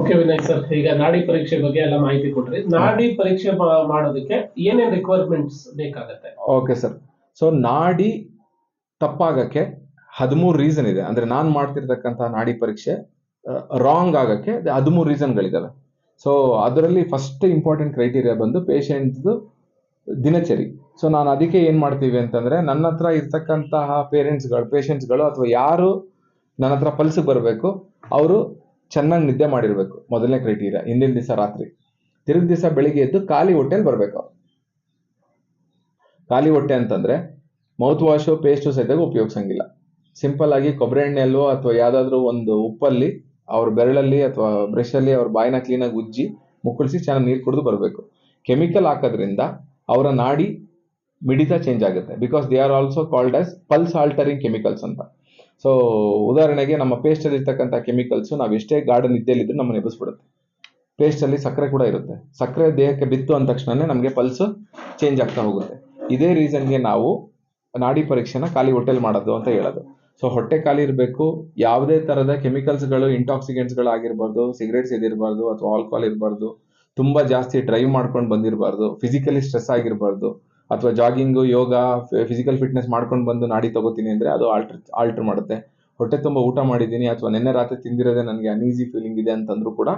Okay Vinay sir ಈಗ ನಾಡಿ ಪರೀಕ್ಷೆ ಬಗ್ಗೆ ಎಲ್ಲ ಮಾಹಿತಿ ಕೊಡ್ರಿ. ನಾಡಿ ಪರೀಕ್ಷೆ ಮಾಡೋದಕ್ಕೆ ಏನೇನ್ ರಿಕ್ವೈರ್ಮೆಂಟ್ಸ್ ಬೇಕಾಗುತ್ತೆ? ಓಕೆ ಸರ್ ಸೊ ನಾಡಿ ತಪ್ಪಾಗಕ್ಕೆ ಹದಿಮೂರು ರೀಸನ್ ಇದೆ. ಅಂದ್ರೆ ನಾನು ಮಾಡ್ತಿರ್ತಕ್ಕಂತಹ ನಾಡಿ ಪರೀಕ್ಷೆ ರಾಂಗ್ ಆಗಕ್ಕೆ ಹದಿಮೂರು ರೀಸನ್ಗಳಿದ್ದಾವೆ ಸೊ ಅದರಲ್ಲಿ ಫಸ್ಟ್ ಇಂಪಾರ್ಟೆಂಟ್ ಕ್ರೈಟೀರಿಯಾ ಬಂದು ಪೇಷಂಟ್ದು ದಿನಚರಿ. ಸೊ ನಾನು ಅದಕ್ಕೆ ಏನು ಮಾಡ್ತೀವಿ ಅಂತಂದ್ರೆ ನನ್ನ ಹತ್ರ ಇರ್ತಕ್ಕಂತಹ ಪೇರೆಂಟ್ಸ್ಗಳು ಪೇಷಂಟ್ಸ್ಗಳು ಅಥವಾ ಯಾರು ನನ್ನ ಹತ್ರ ಪಲ್ಸಿಗೆ ಬರಬೇಕು ಅವರು ಚೆನ್ನಾಗಿ ನಿದ್ದೆ ಮಾಡಿರಬೇಕು, ಮೊದಲನೇ ಕ್ರೈಟೀರಿಯಾ ಹಿಂದಿನ ದಿವಸ ರಾತ್ರಿ. ತಿರುಗಿ ದಿವಸ ಬೆಳಿಗ್ಗೆ ಎದ್ದು ಖಾಲಿ ಹೊಟ್ಟೆಲಿ ಬರಬೇಕು ಖಾಲಿ ಹೊಟ್ಟೆ ಅಂತಂದ್ರೆ ಮೌತ್ ವಾಶು ಪೇಸ್ಟು ಸಹಿತ ಉಪಯೋಗಿಸಂಗಿಲ್ಲ. ಸಿಂಪಲ್ ಆಗಿ ಕೊಬ್ಬರಿ ಎಣ್ಣೆಯಲ್ಲೋ ಅಥವಾ ಯಾವ್ದಾದ್ರು ಒಂದು ಉಪ್ಪಲ್ಲಿ ಅವ್ರ ಬೆರಳಲ್ಲಿ ಅಥವಾ ಬ್ರಷಲ್ಲಿ ಅವ್ರ ಬಾಯಿನ ಕ್ಲೀನಾಗಿ ಉಜ್ಜಿ ಮುಕ್ಕಳಿಸಿ ಚೆನ್ನಾಗಿ ನೀರು ಕುಡಿದು ಬರಬೇಕು. ಕೆಮಿಕಲ್ ಹಾಕೋದ್ರಿಂದ ಅವರ ನಾಡಿ ಮಿಡಿತ ಚೇಂಜ್ ಆಗುತ್ತೆ because they are also called as pulse altering chemicals ಅಂತ. ಸೊ ಉದಾಹರಣೆಗೆ ನಮ್ಮ ಪೇಸ್ಟಲ್ಲಿ ಇರ್ತಕ್ಕಂಥ ಕೆಮಿಕಲ್ಸು ನಾವು ಎಷ್ಟೇ ಗಾರ್ಡನ್ ಇದ್ದೇಲಿದ್ರು ನಮ್ಮನ್ನು ಎಬ್ಬಿಸ್ಬಿಡುತ್ತೆ. ಪೇಸ್ಟಲ್ಲಿ ಸಕ್ಕರೆ ಕೂಡ ಇರುತ್ತೆ. ಸಕ್ಕರೆ ದೇಹಕ್ಕೆ ಬಿತ್ತು ಅಂದ ತಕ್ಷಣನೇ ನಮಗೆ ಪಲ್ಸ್ ಚೇಂಜ್ ಆಗ್ತಾ ಹೋಗುತ್ತೆ. ಇದೇ ರೀಸನ್ಗೆ ನಾವು ನಾಡಿ ಪರೀಕ್ಷೆನ ಖಾಲಿ ಹೊಟ್ಟೆಲಿ ಮಾಡೋದು ಅಂತ ಹೇಳೋದು. ಸೊ ಹೊಟ್ಟೆ ಖಾಲಿ ಇರಬೇಕು. ಯಾವುದೇ ಥರದ ಕೆಮಿಕಲ್ಸ್ಗಳು ಇಂಟಾಕ್ಸಿಕೆಂಟ್ಸ್ಗಳು ಆಗಿರ್ಬಾರ್ದು ಸಿಗರೇಟ್ಸ್ ಇದಿರಬಾರ್ದು ಅಥವಾ ಆಲ್ಕೋಹಾಲ್ ಇರಬಾರ್ದು, ತುಂಬ ಜಾಸ್ತಿ ಡ್ರೈವ್ ಮಾಡ್ಕೊಂಡು ಬಂದಿರಬಾರ್ದು ಫಿಸಿಕಲಿ ಸ್ಟ್ರೆಸ್ ಆಗಿರಬಾರ್ದು ಅಥವಾ ಜಾಗಿಂಗು, ಯೋಗ ಫಿಸಿಕಲ್ ಫಿಟ್ನೆಸ್ ಮಾಡ್ಕೊಂಡು ಬಂದು ನಾಡಿ ತಗೋತೀನಿ ಅಂದರೆ ಅದು ಆಲ್ಟರ್ ಆಲ್ಟರ್ ಮಾಡುತ್ತೆ. ಹೊಟ್ಟೆ ತುಂಬ ಊಟ ಮಾಡಿದ್ದೀನಿ ಅಥವಾ ನಿನ್ನೆ ರಾತ್ರಿ ತಿಂದಿರೋದೇ ನನಗೆ ಅನೀಸಿ ಫೀಲಿಂಗ್ ಇದೆ ಅಂತಂದ್ರೂ ಕೂಡ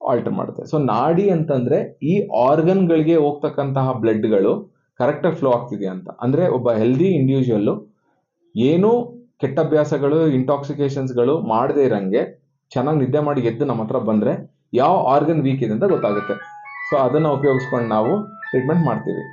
ಆಲ್ಟರ್ ಮಾಡುತ್ತೆ. ಸೊ ನಾಡಿ ಅಂತಂದ್ರೆ ಈ ಆರ್ಗನ್ಗಳಿಗೆ ಹೋಗ್ತಕ್ಕಂತಹ ಬ್ಲಡ್ಗಳು ಕರೆಕ್ಟಾಗಿ ಫ್ಲೋ ಆಗ್ತಿದೆ ಅಂತ. ಅಂದ್ರೆ ಒಬ್ಬ ಹೆಲ್ದಿ ಇಂಡಿವಿಜುವಲ್ಲು ಏನು ಕೆಟ್ಟ ಅಭ್ಯಾಸಗಳು ಇಂಟಾಕ್ಸಿಕೇಶನ್ಸ್ಗಳು ಮಾಡದೇ ಇರಂಗೆ ಚೆನ್ನಾಗಿ ನಿದ್ದೆ ಮಾಡಿ ಎದ್ದು ನಮ್ಮ ಹತ್ರ ಬಂದ್ರೆ ಯಾವ ಆರ್ಗನ್ ವೀಕ್ ಇದೆ ಅಂತ ಗೊತ್ತಾಗುತ್ತೆ. ಸೊ ಅದನ್ನ ಉಪಯೋಗಿಸ್ಕೊಂಡು ನಾವು ಟ್ರೀಟ್ಮೆಂಟ್ ಮಾಡ್ತೀವಿ.